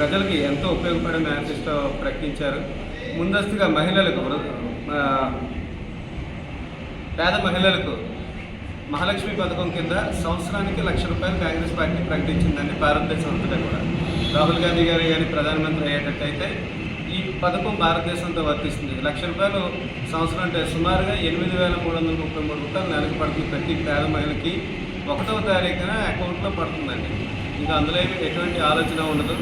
ప్రజలకి ఎంతో ఉపయోగపడే మేనిఫెస్టో ప్రకటించారు. ముందస్తుగా మహిళలకు పేద మహిళలకు మహాలక్ష్మి పథకం కింద సంవత్సరానికి లక్ష రూపాయలు కాంగ్రెస్ పార్టీ ప్రకటించిందని భారతదేశం అంతటా కూడా. రాహుల్ గాంధీ గారు కానీ ప్రధానమంత్రి అయ్యేటట్టయితే ఈ పథకం భారతదేశంతో వర్తిస్తుంది. లక్ష రూపాయలు సంవత్సరం అంటే సుమారుగా ఎనిమిది వేల మూడు వందల ముప్పై మూడు రూపాయలు నెలకు పడుతుంది ప్రతి పేద మహిళకి. ఒకటవ తారీఖున అకౌంట్లో పడుతుందండి. ఇంకా అందులో ఎటువంటి ఆలోచన ఉండదు.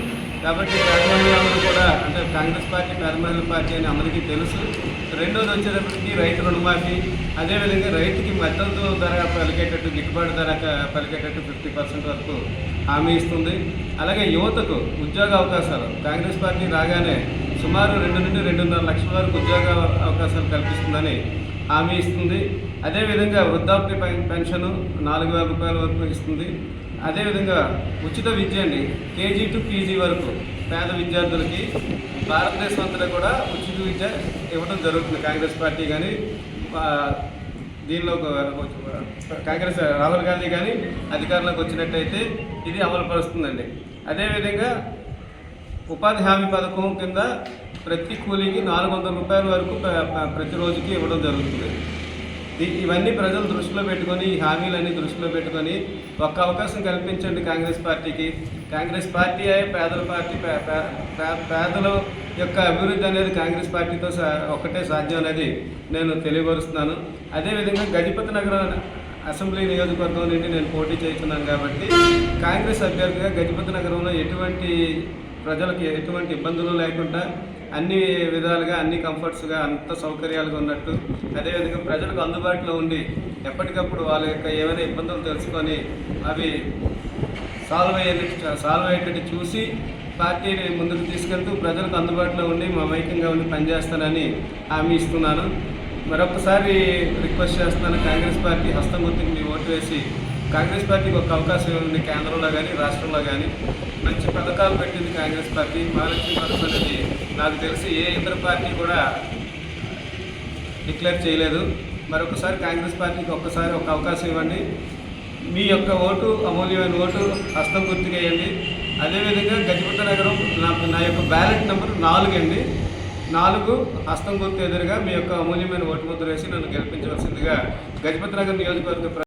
కాబట్టి పేద కూడా అంటే కాంగ్రెస్ పార్టీ పేద పార్టీ అని అందరికీ తెలుసు. రెండోది వచ్చేటప్పటికి రైతు రుణమాఫీ. అదేవిధంగా రైతుకి మద్దతు ధర పలికేటట్టు గిట్టుబాటు ధర పలికేటట్టు ఫిఫ్టీ పర్సెంట్ వరకు హామీ ఇస్తుంది. అలాగే యువతకు ఉద్యోగ అవకాశాలు. కాంగ్రెస్ పార్టీ రాగానే సుమారు రెండు నుండి రెండున్నర లక్షల వరకు ఉద్యోగ అవకాశాలు కల్పిస్తుందని హామీ ఇస్తుంది. అదేవిధంగా వృద్ధాప్య పెన్- పెన్షన్ నాలుగు వేల రూపాయల వరకు ఇస్తుంది. అదేవిధంగా ఉచిత విద్య అండి కేజీ టు పీజీ వరకు పేద విద్యార్థులకి భారతదేశం అంతటా కూడా ఉచిత విద్య ఇవ్వడం జరుగుతుంది. కాంగ్రెస్ పార్టీ కానీ దీనిలో ఒక- కాంగ్రెస్ రాహుల్ గాంధీ కానీ అధికారంలోకి వచ్చినట్టయితే ఇది అమలుపరుస్తుందండి అదేవిధంగా ఉపాధి హామీ పథకం కింద ప్రతి కూలీకి నాలుగు వందల రూపాయల వరకు ప్రతిరోజుకి ఇవ్వడం జరుగుతుంది. ఇవన్నీ ప్రజలు దృష్టిలో పెట్టుకొని ఈ హామీలన్నీ దృష్టిలో పెట్టుకొని ఒక్క అవకాశం కల్పించండి కాంగ్రెస్ పార్టీకి. కాంగ్రెస్ పార్టీ అయ్యే పేదల పార్టీ పే- పే- పే- పేదల యొక్క అభివృద్ధి అనేది కాంగ్రెస్ పార్టీతో సా- ఒక్కటే సాధ్యం అనేది నేను తెలియపరుస్తున్నాను. అదేవిధంగా గజపతి నగరం అసెంబ్లీ నియోజకవర్గం నుండి నేను పోటీ చేస్తున్నాను కాబట్టి కాంగ్రెస్ అభ్యర్థిగా గజపతి నగరంలో ఎటువంటి ప్రజలకు ఎటువంటి ఇబ్బందులు లేకుండా అన్ని విధాలుగా అన్ని కంఫర్ట్స్గా అంత సౌకర్యాలుగా ఉన్నట్టు. అదేవిధంగా ప్రజలకు అందుబాటులో ఉండి ఎప్పటికప్పుడు వాళ్ళ యొక్క ఏమైనా ఇబ్బందులు తెలుసుకొని అవి సాల్వ్ అయ్యేది సాల్వ్ అయ్యేటట్టు చూసి పార్టీని ముందుకు తీసుకెళ్తూ ప్రజలకు అందుబాటులో ఉండి మమైక్యంగా ఉండి పనిచేస్తానని హామీ ఇస్తున్నాను. మరొకసారి రిక్వెస్ట్ చేస్తున్నాను కాంగ్రెస్ పార్టీ హస్తమూర్తికి మీ ఓటు వేసి కాంగ్రెస్ పార్టీకి ఒక అవకాశం ఉంది కేంద్రంలో కానీ రాష్ట్రంలో కానీ మంచి పథకాలు పెట్టింది కాంగ్రెస్ పార్టీ. మహాలక్ష్మి పథకం అనేది నాకు తెలిసి ఏ ఇతర పార్టీ కూడా డిక్లేర్ చేయలేదు. మరొకసారి కాంగ్రెస్ పార్టీకి ఒక్కసారి ఒక అవకాశం ఇవ్వండి. మీ యొక్క ఓటు అమూల్యమైన ఓటు హస్తం గుర్తుకేయండి అదేవిధంగా గజపతి నగరం నాకు నా యొక్క బ్యాలెట్ నెంబర్ నాలుగు అండి. నాలుగు హస్తం గుర్తు ఎదురుగా మీ యొక్క అమూల్యమైన ఓటు ముద్ర వేసి నన్ను గెలిపించవలసిందిగా గజపతి నగర్ నియోజకవర్గ